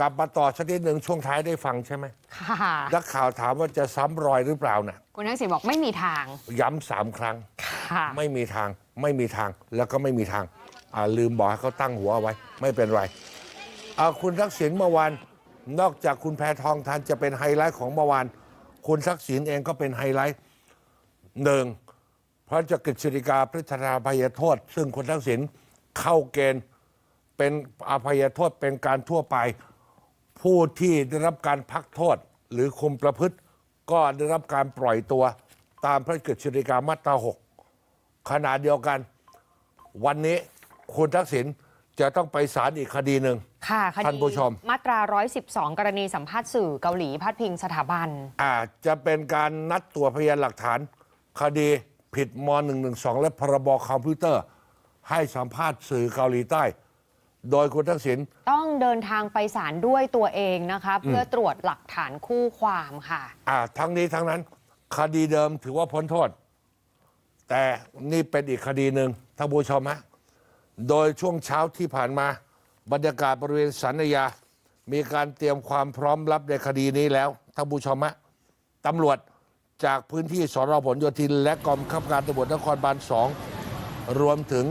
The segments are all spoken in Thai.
กลับมาต่อสักนิดหนึ่งช่วงท้ายได้ฟังใช่ไหมค่ะนักข่าวถามว่าจะซ้ำรอยหรือเปล่านะคุณทักษิณบอกไม่มีทาง ย้ำสามครั้ง ค่ะ ไม่มีทาง ไม่มีทาง แล้วก็ไม่มีทางอ่าลืมบอกให้เขาตั้งหัวเอาไว้ ไม่เป็นไรเอาคุณทักษิณเมื่อวาน นอกจากคุณแพทองทานจะเป็นไฮไลท์ของเมื่อวาน คุณทักษิณเองก็เป็นไฮไลท์หนึ่งพระราชกฤษฎีกาพระราชทานอภัยโทษ ซึ่งคุณทักษิณเข้าเกณฑ์เป็นอภัยโทษเป็นการทั่วไป ผู้ที่ได้รับการพักโทษ หรือคุมประพฤติ ก็ได้รับการปล่อยตัวตามพระราชกฤษฎีกามาตราหกขณะเดียวกัน วันนี้คุณทักษิณจะต้องไปศาลอีกคดีหนึ่ง ค่ะคดีท่านผู้ชม มาตรา 112 กรณีสัมภาษณ์สื่อเกาหลีพาดพิงสถาบัน อาจจะเป็นการนัดตัวพยานหลักฐาน คดีผิดม .112 และพรบคอมพิวเตอร์ ให้สัมภาษณ์สื่อเกาหลีใต้ โดยคุณทักษิณต้องเดินทางไปศาลด้วยตัวเองนะคะเพื่อตรวจหลักฐานคู่ความค่ะ อ่า ทั้งนี้ทั้งนั้น คดีเดิมถือว่าพ้นโทษ แต่นี่เป็นอีกคดีหนึ่งท่านผู้ชมฮะโดยช่วงเช้าที่ผ่านมา บรรยากาศบริเวณสันยา มีการเตรียมความพร้อมรับในคดีนี้แล้วท่านผู้ชมฮะตำรวจจากพื้นที่สรผลโยธิน และกองบังคับการตำรวจนครบาลสองรวมถึง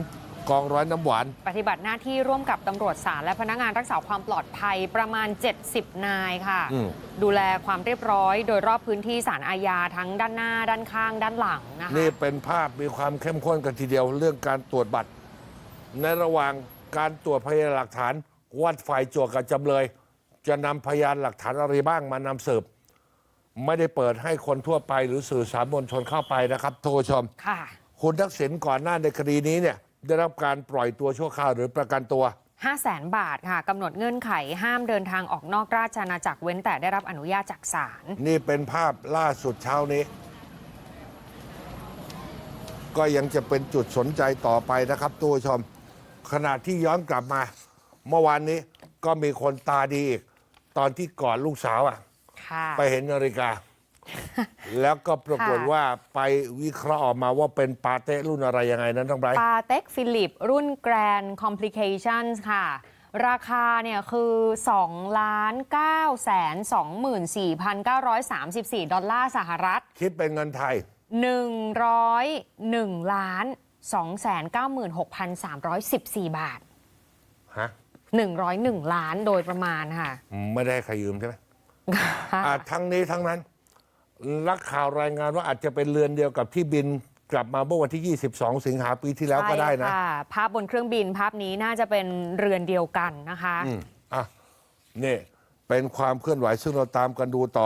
กองร้อยน้ำหวาน ปฏิบัติหน้าที่ร่วมกับตำรวจศาลและพนักงานรักษาความปลอดภัยประมาณ 70 นายค่ะ อืม ดูแลความเรียบร้อยโดยรอบพื้นที่ศาลอาญาทั้งด้านหน้า ด้านข้าง ด้านหลังนะคะ นี่เป็นภาพมีความเข้มข้นกันทีเดียวเรื่องการตรวจบัตร ในระหว่างการตรวจพยานหลักฐานวัดฝ่ายโจทก์กับจำเลย จะนำพยานหลักฐานอะไรบ้างมานำสืบ ไม่ได้เปิดให้คนทั่วไปหรือสื่อสารมวลชนเข้าไปนะครับท่านผู้ชม ค่ะ คุณทักษิณก่อนหน้าในคดีนี้เนี่ย ได้รับการปล่อยตัวชั่วคราวหรือประกันตัว 5 0 0แสนบาทค่ะกำหนดเงื่อนไขห้ามเดินทางออกนอกราชอาณาจักรเว้นแต่ได้รับอนุญาตจากศาลนี่เป็นภาพล่าสุดเช้านี้ ก็ยังจะเป็นจุดสนใจต่อไปนะครับตัวชม ขณะที่ย้อนกลับมา เมื่อวานนี้ก็มีคนตาดีอีก ตอนที่ก่อนลูกสาวอะค่ะ ไปเห็นนาฬิกา แล้วก็ปรากฏค่ะว่าไปวิเคราะห์ออกมาว่าเป็นปาเต้รุ่นอะไรยังไงนั้นต้องไปปาเต็กฟิลิป รุ่น Grand Complications ค่ะ ราคาเนี่ยคือ2ล้าน9แสน24,934 ดอลลาร์สหรัฐ คิดเป็นเงินไทย 101ล้าน296,314 บาท ฮะ 101 ล้านโดยประมาณค่ะ ไม่ได้ให้ใครยืมใช่ไหมอ่าทั้งนี้ทั้งนั้น นักข่าวรายงานว่าอาจจะเป็นเรือนเดียวกับที่บินกลับมาเมื่อวันที่ 22 สิงหาปีที่แล้วก็ได้นะใช่ค่ภาพบนเครื่องบินภาพนี้น่าจะเป็นเรือนเดียวกันนะคะอืมอะนี่เป็นความเคลื่อนไหวซึ่งเราตามกันดูต่อ